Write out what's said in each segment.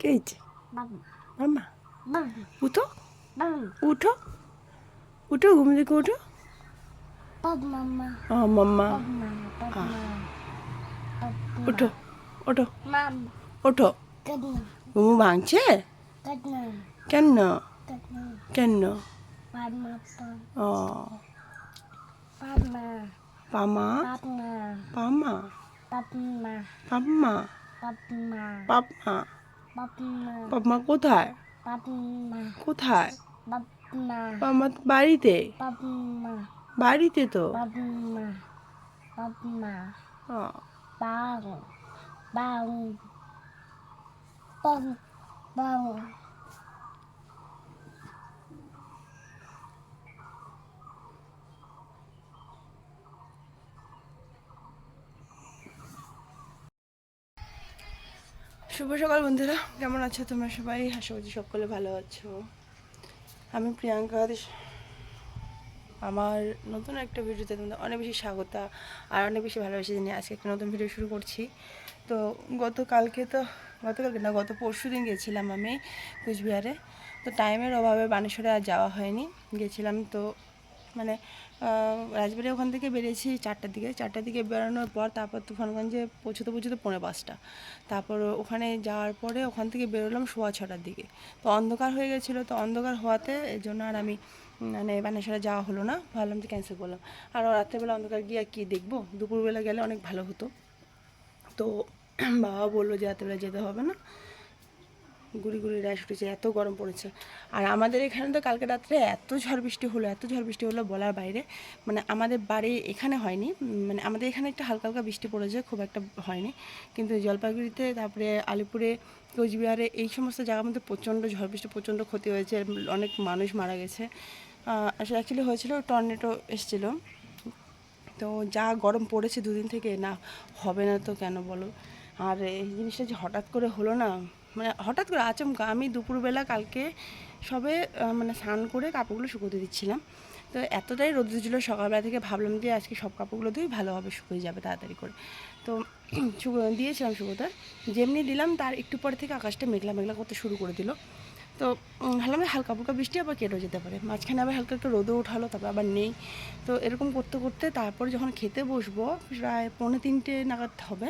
কে হয়েছে মাম্মা উঠো। উঠো। উঠো ঘুম থেকে উঠো। মাম্মা। উঠো ওঠো ওঠো ঘুম ভাঙছে? কেন? কেন? ও। papa, পামা papa, পামা papa, পাপমা papa, পাপমা কোথায় papa, কোথায় papa, পামা তো বাড়িতে papa, বাড়িতে তো papa, papa, ও, bang, bang, bang, শুভ সকাল বন্ধুরা। কেমন আছো তোমরা সবাই? আশা করছি সকলে ভালো আছো। আমি প্রিয়াঙ্কা আমার নতুন একটা ভিডিওতে তোমাদের অনেক বেশি স্বাগত আর অনেক বেশি ভালোবাসি জানিয়ে আজকে একটা নতুন ভিডিও শুরু করছি। তো গতকালকে তো গতকালকে না, গত পরশু দিন গেছিলাম আমি কুচবিহারে। তো টাইমের অভাবে বানেশ্বরে আর যাওয়া হয়নি। গেছিলাম তো মানে রাজবাড়ি ওখান থেকে বেরিয়েছি চারটার দিকে। চারটার দিকে বেরোনোর পর তারপর তুফানগঞ্জে পৌঁছতে পৌঁছতে পৌনে পাঁচটা। তারপর ওখানে যাওয়ার পরে ওখান থেকে বেরোলাম সোয়া ছটার দিকে। তো অন্ধকার হয়ে গেছিল, তো অন্ধকার হওয়াতে এই জন্য আর আমি মানে বানেশ্বরে যাওয়া হলো না। ভাবলাম যে ক্যান্সেল করলাম। আর রাত্রেবেলা অন্ধকার গিয়ে আর কী দেখব? দুপুরবেলা গেলে অনেক ভালো হতো। তো বাবা বলল যে রাত্রেবেলা যেতে হবে না। গুড়ি গুড়ি র্যাশ উঠেছে এত গরম পড়েছে। আর আমাদের এখানে তো কালকে রাত্রে এত ঝড় বৃষ্টি হলো, এত ঝড় বৃষ্টি হলো বলার বাইরে। মানে আমাদের বাড়ি এখানে হয়নি মানে আমাদের এখানে একটা হালকা হালকা বৃষ্টি পড়েছে, খুব একটা হয়নি। কিন্তু জলপাইগুড়িতে, তারপরে আলিপুরে, কোচবিহারে এই সমস্ত জায়গার মধ্যে প্রচণ্ড ঝড় বৃষ্টি, প্রচণ্ড ক্ষতি হয়েছে, অনেক মানুষ মারা গেছে। আসলে অ্যাকচুয়ালি হয়েছিল টর্নেটো এসেছিল। তো যা গরম পড়েছে দুদিন থেকে, না, হবে না তো কেন বলো? আর এই জিনিসটা যে হঠাৎ করে হলো না মানে হঠাৎ করে আচমকা আমি দুপুরবেলা কালকে সবে মানে স্নান করে কাপড়গুলো শুকোতে দিচ্ছিলাম। তো এতটাই রোদ ছিল সকালবেলা থেকে ভাবলাম যে আজকে সব কাপড়গুলো দিয়েই ভালোভাবে শুকিয়ে যাবে তাড়াতাড়ি করে। তো দিয়েছিলাম শুকোতে। যেমনি দিলাম তার একটু পর থেকে আকাশটা মেঘলা মেঘলা করতে শুরু করে দিল। তো ভাবলাম হালকা ফুলকা বৃষ্টি আবার কেটেও যেতে পারে। মাঝখানে আবার হালকা একটু রোদও উঠালো তারপর আবার নেই। তো এরকম করতে করতে তারপর যখন খেতে বসবো, প্রায় পৌনে তিনটে নাগাদ হবে,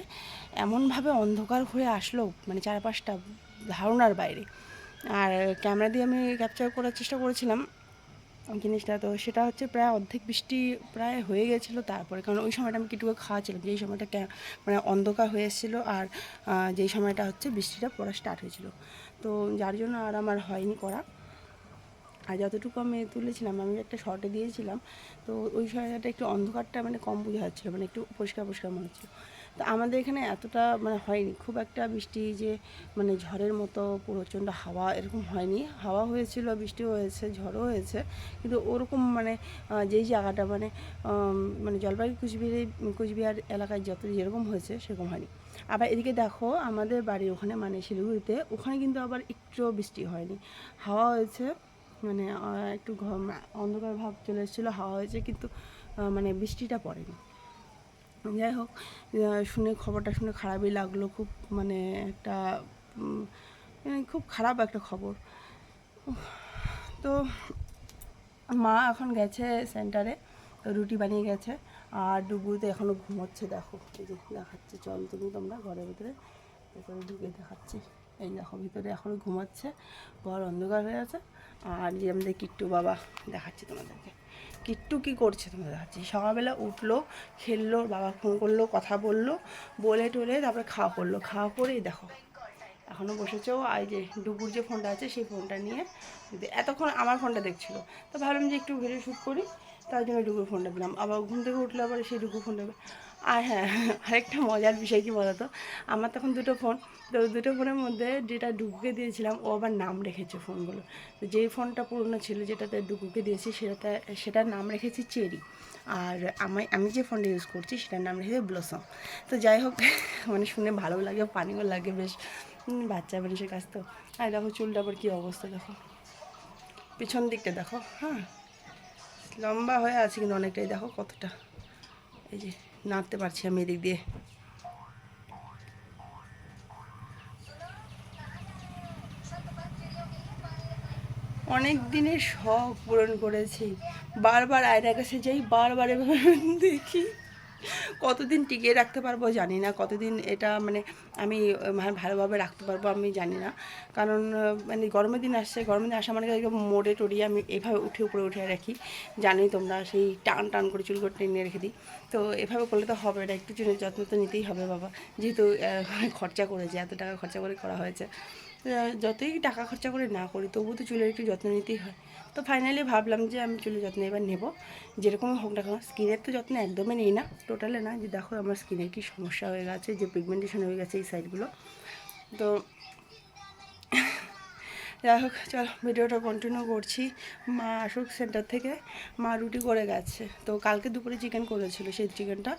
এমনভাবে অন্ধকার হয়ে আসলো মানে চারপাশটা ধারণার বাইরে। আর ক্যামেরা দিয়ে আমি ক্যাপচার করার চেষ্টা করেছিলাম জিনিসটা, তো সেটা হচ্ছে প্রায় অর্ধেক বৃষ্টি প্রায় হয়ে গেছিল তারপরে। কারণ ওই সময়টা আমি কিটুকু খাওয়াছিলাম যেই সময়টা মানে অন্ধকার হয়ে এসেছিল আর যেই সময়টা হচ্ছে বৃষ্টিটা পড়া স্টার্ট হয়েছিল। তো যার জন্য আর আমার হয়নি করা। আর যতটুকু আমি তুলেছিলাম, আমি একটা শর্টে দিয়েছিলাম, তো ওই সময়টা একটু অন্ধকারটা মানে কম বোঝা যাচ্ছিল মানে একটু পরিষ্কার পরিষ্কার মনে হচ্ছিল। তো আমাদের এখানে এতটা মানে হয়নি, খুব একটা বৃষ্টি যে মানে ঝড়ের মতো প্রচণ্ড হাওয়া এরকম হয়নি। হাওয়া হয়েছিল, বৃষ্টিও হয়েছে, ঝড়ও হয়েছে, কিন্তু ওরকম মানে যেই জায়গাটা মানে মানে জলপাইগুড়ি, কুচবিহার কুচবিহার এলাকায় যত যেরকম হয়েছে সেরকম হয়নি। আবার এদিকে দেখো, আমাদের বাড়ির ওখানে মানে শিলিগুড়িতে, ওখানে কিন্তু আবার একটু বৃষ্টি হয়নি। হাওয়া হয়েছে মানে একটু ঘ- অন্ধকার ভাব চলে এসেছিল, হাওয়া হয়েছে, কিন্তু মানে বৃষ্টিটা পড়েনি। যাই হোক শুনে খবরটা শুনে খারাপই লাগল, খুব মানে একটা মানে খুব খারাপ একটা খবর। তো মা এখন গেছে সেন্টারে রুটি বানিয়ে গেছে। আর ডুবুতে এখনও ঘুমোচ্ছে, দেখো। এই যে দেখাচ্ছে, চল তুমি তোমরা ঘরের ভিতরে ভেতরে ঢুকে দেখাচ্ছি। এই দেখো, ভিতরে এখনও ঘুমাচ্ছে, ঘর অন্ধকার হয়ে আছে। আর যে আমাদের কিট্টু বাবা, দেখাচ্ছি তোমাদেরকে। কিট্টু কী করছে তোমাদের দেখাচ্ছি। সকালবেলা উঠল, খেললো, বাবা ফোন করল, কথা বলল, বলে টলে তারপরে খাওয়া করল। খাওয়া করেই দেখো এখনও বসেছেও আর এই যে ডুবুর যে ফোনটা আছে, সেই ফোনটা নিয়ে, এতক্ষণ আমার ফোনটা দেখছিল। তো ভাবলাম যে একটু ভিডিও শ্যুট করি। তার জন্য ডুগুর ফোনটা দিলাম। আবার ঘুম থেকে উঠলে আবার সেই ডুগু ফোনটা আর হ্যাঁ আরেকটা মজার বিষয় কি বলতো আমার তখন দুটো ফোন তো দুটো ফোনের মধ্যে যেটা ডুগুকে দিয়েছিলাম, ও আবার নাম রেখেছে ফোনগুলো তো যেই ফোনটা পুরনো ছিল, যেটাতে ডুগুকে দিয়েছি, সেটাতে, সেটার নাম রেখেছি চেরি। আর আমি আমি যে ফোনটা ইউজ করছি, সেটার নাম রেখেছে ব্লসম তো যাই হোক মানে শুনে ভালো লাগে পানিও লাগে বেশ। বাচ্চা মানুষের কাছ তো। আর দেখো চুলটা আবার কী অবস্থা দেখো। পিছন দিকটা দেখো হ্যাঁ। লম্বা হয়ে আছে কিন্তু অনেকটাই, দেখো কতটা। এই যে নাড়তে পারছি আমি এদিক দিয়ে। অনেক দিনের শখ পূরণ করেছি। বারবার আয়নার কাছে যাই, বারবার এভাবে দেখি। কতদিন টিকিয়ে রাখতে পারব জানি না কতদিন এটা মানে আমি আহ, ভালোভাবে রাখতে পারব আমি জানি না। কারণ মানে গরমের দিন আসছে গরমের দিন আসা মানে মোড়ে টড়িয়ে আমি এভাবে উঠে উপরে উঠে রাখি। জানি তোমরা সেই টান টান করে চুল করে টেনে রেখে দিই। তো এভাবে করলে তো হবে না একটু চুলের যত্ন তো নিতেই হবে বাবা। যেহেতু খরচা করেছে এত টাকা খরচা করে করা হয়েছে। যতই টাকা খরচা করে না করি তবুও তো চুলের একটু যত্ন নিতেই হয়। তো ফাইনালি ভাবলাম যে আমি চুলের যত্ন এবার নেব। যেরকম হোক না কেন, স্কিনের তো যত্ন একদমই নেই না টোটালে না। যে দেখো আমার স্কিনের কি সমস্যা হয়ে গেছে, যে পিগমেন্টেশন হয়ে গেছে এই সাইডগুলো তো যাই হোক, চলো ভিডিওটা কন্টিনিউ করছি। মা আসুক সেন্টার থেকে। মা রুটি করে গেছে। তো কালকে দুপুরে চিকেন করেছিল, সেই চিকেনটা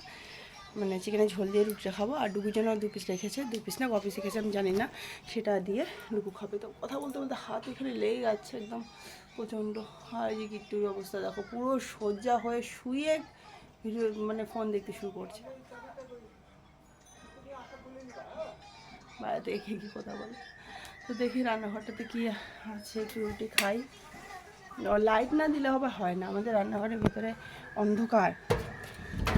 মানে চিকেনে ঝোল দিয়ে রুটিটা খাব। আর ডুবুর জন্য দু পিস রেখেছে। দু পিস না, ক পিস রেখেছে আমি জানি না। সেটা দিয়ে ডুবু খাবে। তো কথা বলতে বলতে হাত এখানে লেগে যাচ্ছে একদম। প্রচণ্ড। আর যে গিট্টুর অবস্থা, দেখো, পুরো সজ্জা হয়ে শুয়ে ভিডিও মানে ফোন দেখতে শুরু করছে। বাইরে দেখে কি কথা বলে? তো দেখি রান্নাঘরটাতে কি আছে, একটু রুটি খাই। লাইট না দিলে হবে, হয় না। আমাদের রান্নাঘরের ভিতরে অন্ধকার।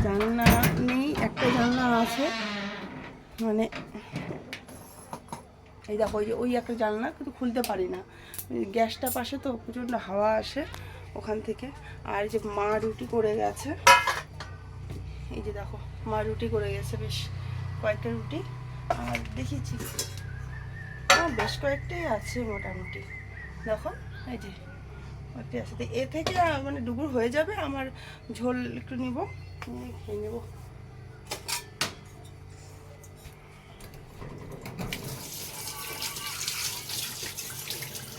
জানলা নেই, একটা জানলা আছে। মানে এই দেখো, ওই যে ওই একটা জানলা, কিন্তু খুলতে পারি না। গ্যাসটা পাশে তো প্রচণ্ড হাওয়া আসে ওখান থেকে। আর যে মা রুটি করে গেছে। এই যে দেখো, মা রুটি করে গেছে বেশ কয়েকটা রুটি। আর দেখিয়েছি হ্যাঁ বেশ কয়েকটাই আছে মোটামুটি। দেখো, এই যে কয়েকটাই আছে। এ থেকে মানে ডুবুর হয়ে যাবে, আমার ঝোল একটু নিব। খেয়ে নেব।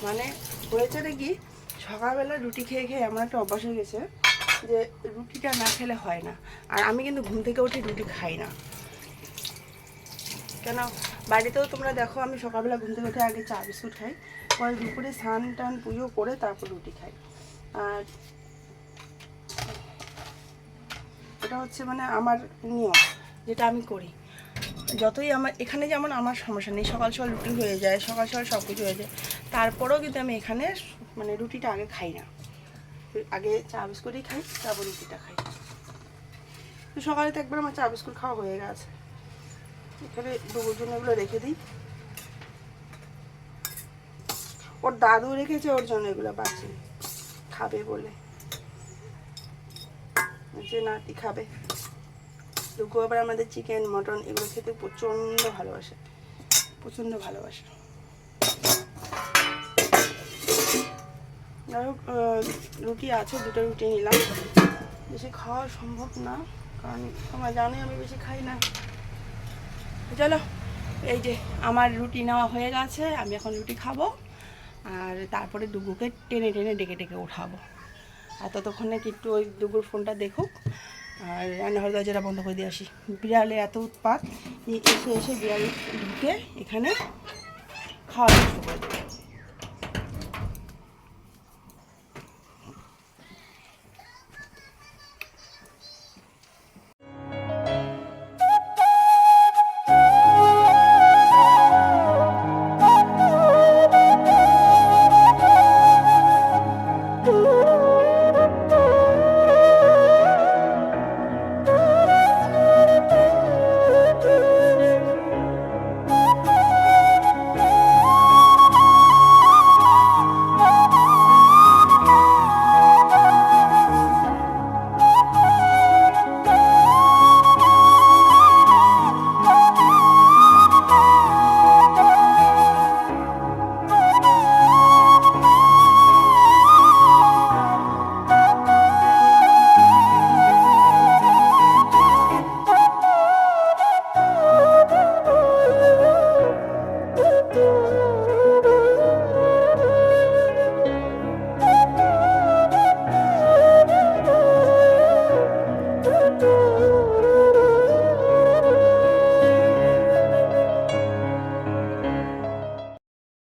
মানে হয়েছে কি সকালবেলা রুটি খেয়ে খেয়ে আমার একটা অভ্যাস হয়ে গেছে যে রুটিটা না খেলে হয় না। আর আমি কিন্তু ঘুম থেকে উঠে রুটি খাই না। কেন? বাড়িতেও তোমরা দেখো, আমি সকালবেলা ঘুম থেকে উঠে আগে চা, বিস্কুট খাই, পরে দুপুরে স্নান টান, পুজো করে তারপর রুটি খাই। আর এটা হচ্ছে মানে আমার নিয়ম, যেটা আমি করি। যতই আমার, এখানে যেমন আমার সমস্যা নেই, সকাল সকাল রুটি হয়ে যায়, সকাল সকাল সব কিছু হয়ে যায় তারপরেও কিন্তু আমি এখানে মানে রুটিটা আগে খাই না। আগে চা বিস্কুটই খাই তারপর রুটিটা খাই। তো সকালে তো একবার আমার চা বিস্কুট খাওয়া হয়ে গেছে। এখানে দুপুর জন্য এগুলো রেখে দিই। ওর দাদু রেখেছে, ওর জন্য এগুলো বাঁচি খাবে বলে। যে নাতি খাবে। দুগু আবার আমাদের চিকেন মটন এগুলো খেতে প্রচণ্ড ভালোবাসে। প্রচণ্ড ভালোবাসে। যাই হোক রুটি আছে, দুটো রুটি নিলাম। বেশি খাওয়া সম্ভব না, কারণ তোমরা জানোই আমি বেশি খাই না। চলো, এই যে আমার রুটি নেওয়া হয়ে গেছে, আমি এখন রুটি খাব, আর তারপরে ডুগুকে টেনে টেনে ডেকে ডেকে উঠাবো। আর ততক্ষণে কি একটু ওই ডুগুর ফোনটা দেখুক, আর রান্নাঘর দরজাটা বন্ধ করে দিয়ে আসি। বিড়ালে এত উৎপাত এসে এসে বিড়াল ঢুকে এখানে খাওয়া শুরু করে।